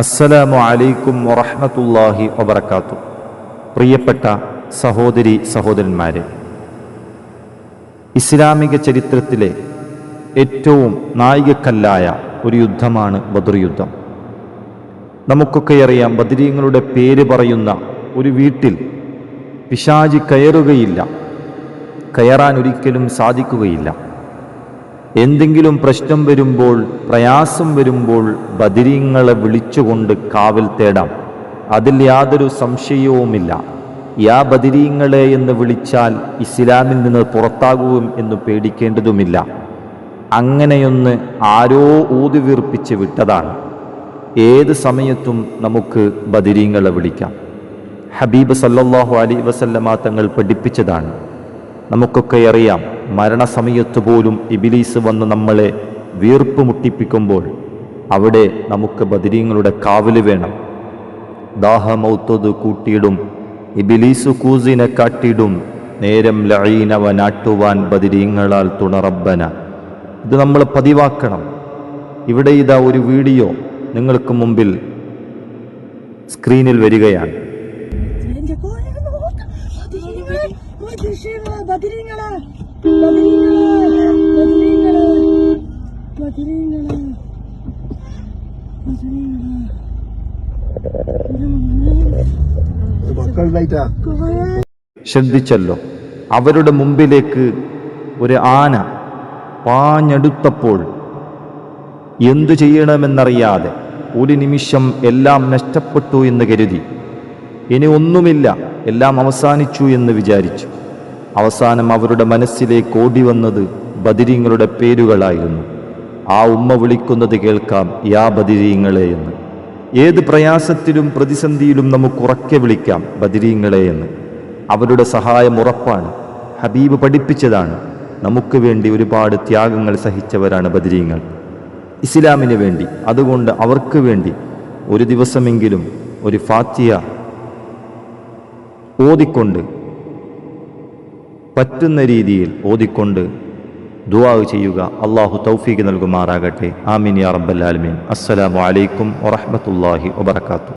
അസ്സലാമു അലൈക്കും വറഹ്മത്തുള്ളാഹി വബർക്കാത്തു പ്രിയപ്പെട്ട സഹോദരി സഹോദരന്മാരെ ഇസ്ലാമിക ചരിത്രത്തിലെ ഏറ്റവും നായികക്കല്ലായ ഒരു യുദ്ധമാണ് ബദർ യുദ്ധം. നമുക്കൊക്കെ അറിയാം ബദരീങ്ങളുടെ പേര് പറയുന്ന ഒരു വീട്ടിൽ പിശാജി കയറുകയില്ല. കയറാൻ ഒരിക്കലും സാധിക്കുകയില്ല. എന്തെങ്കിലും പ്രശ്നം വരുമ്പോൾ പ്രയാസം വരുമ്പോൾ ബദിരീങ്ങളെ വിളിച്ചുകൊണ്ട് കാവൽ തേടാം. അതിൽ യാതൊരു സംശയവുമില്ല. യാ ബദിരീങ്ങളെ എന്ന് വിളിച്ചാൽ ഇസ്ലാമിൽ നിന്ന് പുറത്താകും എന്ന് പേടിക്കേണ്ടതുമില്ല. അങ്ങനെയൊന്ന് ആരോ ഊതിവീർപ്പിച്ച് വിട്ടതാണ്. ഏത് സമയത്തും നമുക്ക് ബദിരീങ്ങളെ വിളിക്കാം. ഹബീബ് സല്ലാഹു അലി വസല്ലമ തങ്ങൾ പഠിപ്പിച്ചതാണ്. നമുക്കൊക്കെ അറിയാം മരണസമയത്ത് പോലും ഇബിലീസ് വന്ന് നമ്മളെ വീർപ്പ് മുട്ടിപ്പിക്കുമ്പോൾ അവിടെ നമുക്ക് ബദിരീങ്ങളുടെ കാവൽ വേണം. ദാഹമൗത്തത് കൂട്ടിയിടും ഇബിലീസ് കൂസിനെ കാട്ടിയിടും നേരം ലഴീനവ നാട്ടുവാൻ ബദിരീങ്ങളാൽ തുണറബ്ബന. ഇത് നമ്മൾ പതിവാക്കണം. ഇവിടെ ഇതാ ഒരു വീഡിയോ നിങ്ങൾക്ക് മുമ്പിൽ സ്ക്രീനിൽ വരികയാണ്. ബദിരീങ്ങളെ, ബദിരീങ്ങളെ, ബദിരീങ്ങളെ, ബദിരീങ്ങളെ, ബദിരീങ്ങളെ. ശ്രദ്ധിച്ചല്ലോ. അവരുടെ മുമ്പിലേക്ക് ഒരു ആന പാഞ്ഞെടുത്തപ്പോൾ എന്തു ചെയ്യണമെന്നറിയാതെ ഒരു നിമിഷം എല്ലാം നഷ്ടപ്പെട്ടു എന്ന് കരുതി. ഇനി ഒന്നുമില്ല. എല്ലാം അവസാനിച്ചു എന്ന് വിചാരിച്ചു. അവസാനം അവരുടെ മനസ്സിലേക്ക് ഓടി വന്നത് ബദിരീങ്ങളുടെ പേരുകളായിരുന്നു. ആ ഉമ്മ വിളിക്കുന്നത് കേൾക്കാം യാ ബദിരീങ്ങളെ എന്ന്. ഏത് പ്രയാസത്തിലും പ്രതിസന്ധിയിലും നമുക്ക് ഉറക്കെ വിളിക്കാം ബദിരീങ്ങളെ എന്ന്. അവരുടെ സഹായം ഉറപ്പാണ് ഹബീബ് പഠിപ്പിച്ചതാണ്. നമുക്ക് വേണ്ടി ഒരുപാട് ത്യാഗങ്ങൾ സഹിച്ചവരാണ് ബദിരീങ്ങൾ. ഇസ്ലാമിന് വേണ്ടി അതുകൊണ്ട് അവർക്ക് വേണ്ടി ഒരു ദിവസമെങ്കിലും ഒരു ഫാത്തിയ ഓതിക്കൊണ്ട് പറ്റുന്ന രീതിയിൽ ഓതിക്കൊണ്ട് ദുആ ചെയ്യുക അള്ളാഹു തൗഫീഖ് നൽകുമാറാകട്ടെ. ആമീൻ യാ റബ്ബൽ ആലമീൻ. അസ്സലാമു അലൈക്കും വറഹ്മത്തുള്ളാഹി വബറകാതുഹു.